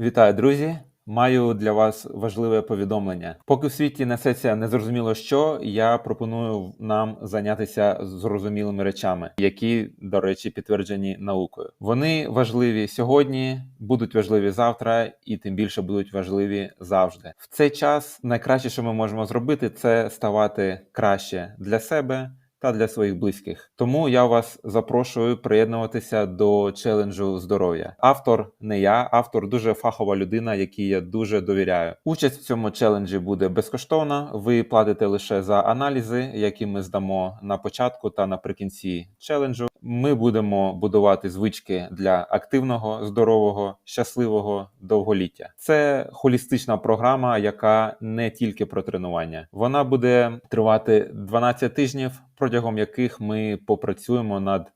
Вітаю, друзі! Маю для вас важливе повідомлення. Поки в світі несеться незрозуміло що, я пропоную нам зайнятися зрозумілими речами, які, до речі, підтверджені наукою. Вони важливі сьогодні, будуть важливі завтра, і тим більше будуть важливі завжди. В цей час найкраще, що ми можемо зробити, це ставати краще для себе та для своїх близьких. Тому я вас запрошую приєднуватися до челенджу здоров'я. Автор не я, автор дуже фахова людина, якій я дуже довіряю. Участь в цьому челенджі буде безкоштовна. Ви платите лише за аналізи, які ми здамо на початку та наприкінці челенджу. Ми будемо будувати звички для активного, здорового, щасливого довголіття. Це холістична програма, яка не тільки про тренування. Вона буде тривати 12 тижнів, протягом яких ми попрацюємо над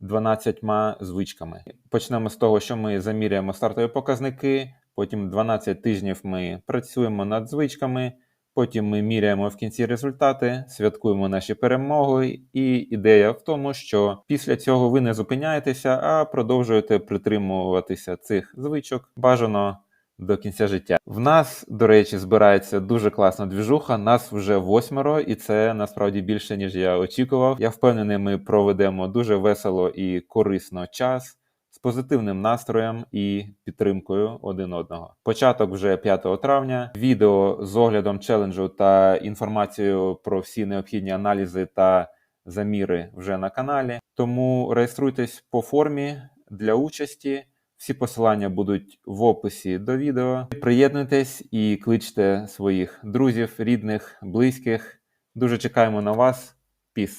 12 звичками. Почнемо з того, що ми заміряємо стартові показники. Потім 12 тижнів ми працюємо над звичками. Потім ми міряємо в кінці результати, святкуємо наші перемоги, і ідея в тому, що після цього ви не зупиняєтеся, а продовжуєте притримуватися цих звичок бажано до кінця життя. В нас, до речі, збирається дуже класна двіжуха. Нас вже восьмеро, і це насправді більше ніж я очікував. Я впевнений, ми проведемо дуже весело і корисно час. Позитивним настроєм і підтримкою один одного. Початок вже 5 травня. Відео з оглядом челенджу та інформацією про всі необхідні аналізи та заміри вже на каналі. Тому реєструйтесь по формі для участі. Всі посилання будуть в описі до відео. Приєднуйтесь і кличте своїх друзів, рідних, близьких. Дуже чекаємо на вас. Піс!